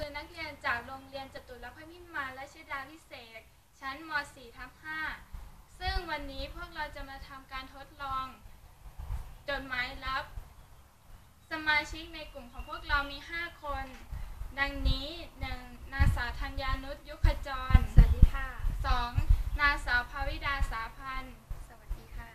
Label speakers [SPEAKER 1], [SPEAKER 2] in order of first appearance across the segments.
[SPEAKER 1] คือนักเรียนจากโรงเรียนจตุรพัฒน์พิมานและชิดาพิเศษ ชั้นม .4 ทับ5ซึ่งวันนี้พวกเราจะมาทำการทดลอง จดหมายลับ สมาชิกในกลุ่มของพวกเรามี 5 คน ดังนี้ 1. นางสาวธัญญานุชยุคขจร
[SPEAKER 2] สวัสดีค่ะ
[SPEAKER 1] 2. นางสาวภาวิดาสาพันธ์
[SPEAKER 2] สวัสดีค่ะ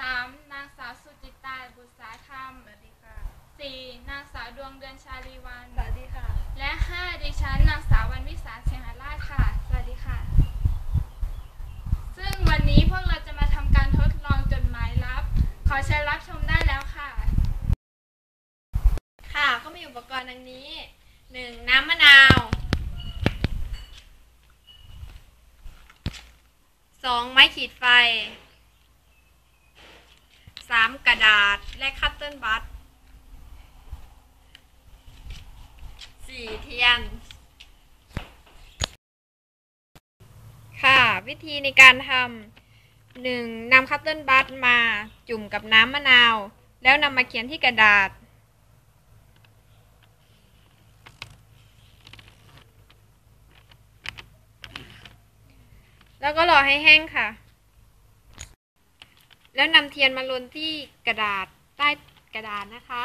[SPEAKER 1] 3. นางสาวสุจิตาบุษราธรรม
[SPEAKER 2] สวัสดีค่ะ
[SPEAKER 1] 4. นางสาวดวงเดือนชาลีวัน
[SPEAKER 2] สวัสดีค่ะ
[SPEAKER 1] และ 5 ดิฉันนางสาววันวิสาเสียหราชค่ะ
[SPEAKER 2] สวัสดีค่ะ
[SPEAKER 1] ซึ่งวันนี้พวกเราจะมาทำการทดลองจดหมายลับ ขอเชิญรับชมได้แล้วค่ะ
[SPEAKER 2] ค่ะก็มีอุปกรณ์ดังนี้ 1. น้ำมะนาว 2. ไม้ขีดไฟ 3. กระดาษ และคัตเติ้ลบัต 4. เทียน ค่ะ วิธีในการทำหนึ่งนำคัตเติลบัตมาจุ่มกับน้ำมะนาว แล้วนำมาเขียนที่กระดาษ แล้วก็รอให้แห้งค่ะ แล้วนำเทียนมาลนที่กระดาษใต้กระดาษนะคะ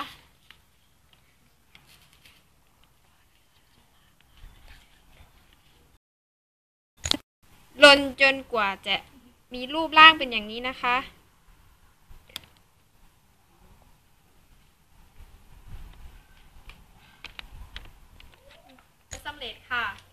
[SPEAKER 2] นจนกว่าจะมีรูปร่างเป็นอย่างนี้นะคะ สำเร็จค่ะ